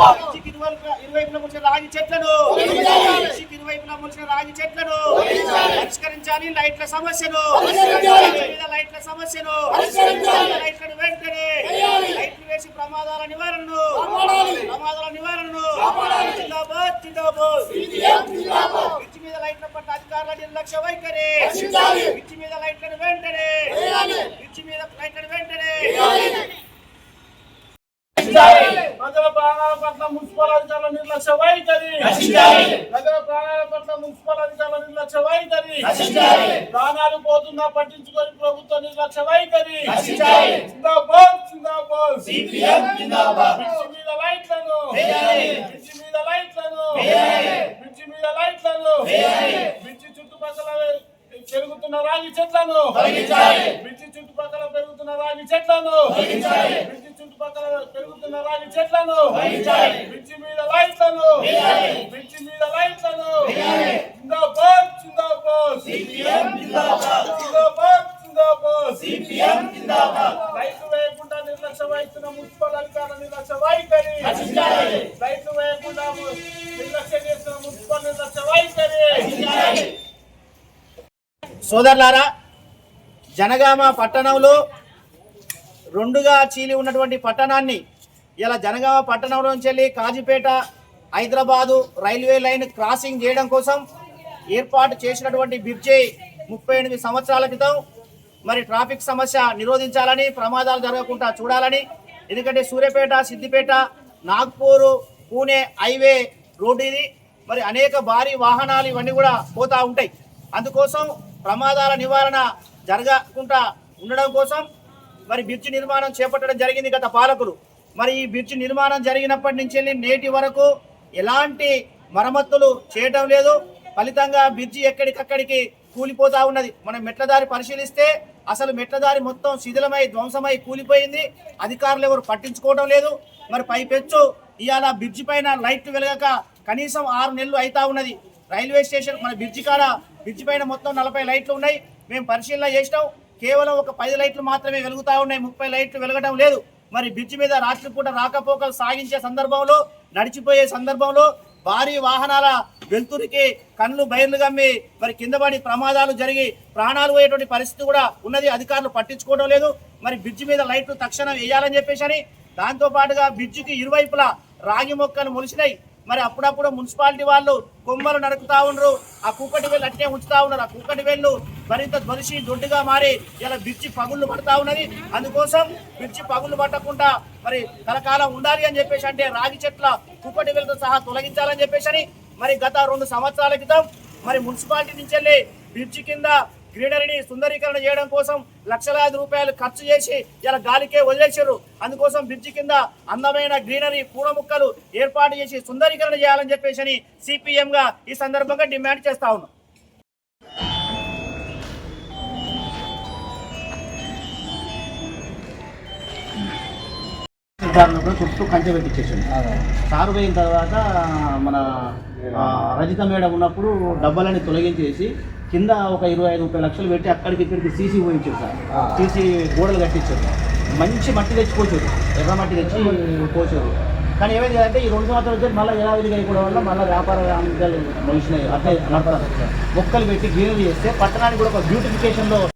ఇరువైపులా మొలిచిన రాగి చెట్లను. ఇరువైపులా మొలిచిన రాగి చెట్లను. పరిష్కరించాలి లైట్ల సమస్యను. లైట్ల సమస్యను. లైట్లను వెంటనే. లైట్లు వేసి ప్రమాదాల నివారణను. ప్రమాదాల నివారణను. జిందాబాద్ జిందాబాద్. మీద లైట్ల పట్ల అధికారుల నిర్లక్ష్య వైఖరి. బ్రిడ్జి మీద లైట్లను వెంటనే. మీద లైట్లను వెంటనే. ప్రజల ప్రాణాల పట్ల మున్సిపల్ అధికారుల నిర్లక్ష్య వైఖరి ప్రజల ప్రాణాల పట్ల మున్సిపల్ అధికారుల నిర్లక్ష్య వైఖరి ప్రాణాలు పోతున్నా పట్టించుకొని ప్రభుత్వ నిర్లక్ష్య వైఖరి జిందాబాద్ జిందాబాద్. బ్రిడ్జి మీద లైట్లను. బ్రిడ్జి మీద లైట్లను. బ్రిడ్జి మీద లైట్లను. బ్రిడ్జి చుట్టుపక్కల పెరుగుతున్న రాగి చెట్లను. బ్రిడ్జి చుట్టుపక్కల పెరుగుతున్న రాగి చెట్లను. చుట్టుపక్కల పెరుగుతున్న రాగి చెట్లను బ్రిడ్జి మీద లైట్లను బ్రిడ్జి మీద లైట్లను జిందాబాద్ జిందాబాద్. జిందాబాద్. జిందాబాద్ లైట్లు వేయకుండా నిర్లక్ష్య వహిస్తున్న మున్సిపల్ అధికారుల నిర్లక్ష్య వైఖరి లైట్లు వేయకుండా నిర్లక్ష్య చేస్తున్న మున్సిపల్ నిర్లక్ష్య వైఖరి సోదరులారా జనగామ పట్టణంలో రెండుగా చీలి ఉన్నటువంటి పట్టణాన్ని ఇలా జనగామ పట్టణంలో నుంచి వెళ్ళి Kazipet Hyderabad railway line crossing చేయడం కోసం ఏర్పాటు చేసినటువంటి బ్రిడ్జి ముప్పై ఎనిమిది సంవత్సరాల క్రితం మరి ట్రాఫిక్ సమస్య నిరోధించాలని ప్రమాదాలు జరగకుండా చూడాలని ఎందుకంటే సూర్యాపేట సిద్దిపేట నాగ్పూరు పూణే హైవే రోడ్డు ఇది. మరి అనేక భారీ వాహనాలు ఇవన్నీ కూడా పోతూ ఉంటాయి. అందుకోసం ప్రమాదాల నివారణ జరగకుండా ఉండడం కోసం మరి బ్రిడ్జి నిర్మాణం చేపట్టడం జరిగింది గత పాలకులు. మరి ఈ బ్రిడ్జ్ నిర్మాణం జరిగినప్పటి నుంచి వెళ్ళి నేటి వరకు ఎలాంటి మరమ్మతులు చేయటం లేదు. ఫలితంగా బ్రిడ్జి ఎక్కడికక్కడికి కూలిపోతా ఉన్నది. మనం మెట్లదారి పరిశీలిస్తే అసలు మెట్లదారి మొత్తం శిథిలమై ధ్వంసమై కూలిపోయింది. అధికారులు ఎవరు పట్టించుకోవడం లేదు. మరి పైపెచ్చు ఇవాళ బ్రిడ్జి పైన లైట్లు వెలగక కనీసం ఆరు నెలలు అవుతా ఉన్నది. రైల్వే స్టేషన్ మన బ్రిడ్జి కాడ బ్రిడ్జి పైన మొత్తం నలభై లైట్లు ఉన్నాయి. మేము పరిశీలన చేసినాం. కేవలం ఒక పది లైట్లు మాత్రమే వెలుగుతా ఉన్నాయి ముప్పై లైట్లు వెలగడం లేదు. మరి బ్రిడ్జి మీద రాత్రిపూట రాకపోకలు సాగించే సందర్భంలో నడిచిపోయే సందర్భంలో భారీ వాహనాల వెలుతురికి కళ్ళు బయర్లు గమ్మి మరి కింద పడి ప్రమాదాలు జరిగి ప్రాణాలు పోయేటువంటి పరిస్థితి కూడా ఉన్నది. అధికారులు పట్టించుకోవడం లేదు. మరి బ్రిడ్జి మీద లైట్లు తక్షణం వేయాలని చెప్పేసి అని దాంతో పాటుగా బ్రిడ్జికి ఇరువైపులా రాగి మొక్కలు మొలిసినాయి మరి అప్పుడప్పుడు మున్సిపాలిటీ వాళ్ళు కొమ్మలు నరుకుతా ఉండరు. ఆ కూకటి వేలు అట్టే ఉంచుతా ఉన్నారు. ఆ కూకటి వేళ్ళు మరింత ధ్వనిసి దొడ్డుగా మారి ఇలా బిర్చి పగుళ్ళు పడతా ఉన్నది. అందుకోసం బిర్చి పగుళ్ళు పట్టకుండా మరి కలకాలం ఉండాలి అని చెప్పేసి అంటే రాగి చెట్ల కూకటి వేలతో సహా తొలగించాలని చెప్పేసి అని మరి గత రెండు సంవత్సరాల క్రితం మరి మున్సిపాలిటీ నుంచి వెళ్ళి బ్రిడ్జి కింద గ్రీనరీని సుందరీకరణ చేయడం కోసం లక్షలాది రూపాయలు ఖర్చు చేసి ఇలా గాలికే వదిలేశారు. అందుకోసం బ్రిడ్జి కింద అందమైన గ్రీనరీ పూల ముక్కలు ఏర్పాటు చేసి సుందరీకరణ చేయాలని చెప్పేసి సిపిఎంగా సిపిఎం గా ఈ సందర్భంగా డిమాండ్ చేస్తా ఉన్నాం. దాంట్లో చుట్టూ కంచె పెట్టించేసాడు సారు పోయిన తర్వాత మన రజిత మేడం ఉన్నప్పుడు డబ్బాలని తొలగించేసి కింద ఒక ఇరవై ఐదు ముప్పై లక్షలు పెట్టి అక్కడికి ఇక్కడికి సీసీ పోయించారు సార్. సీసీ గోడలు కట్టించారు. మంచి మట్టి తెచ్చి పోసారు ఎర్ర మట్టి తెచ్చి పోసారు. కానీ ఏమైంది అంటే ఈ రెండు సంవత్సరాలు వచ్చి మళ్ళీ యథావిధిగా అయిపోవడం వల్ల మళ్ళీ వ్యాపార అంశాలు మనిషినాయి అట్లే మొక్కలు పెట్టి గ్రీనరీ చేస్తే పట్టణానికి కూడా ఒక బ్యూటిఫికేషన్లో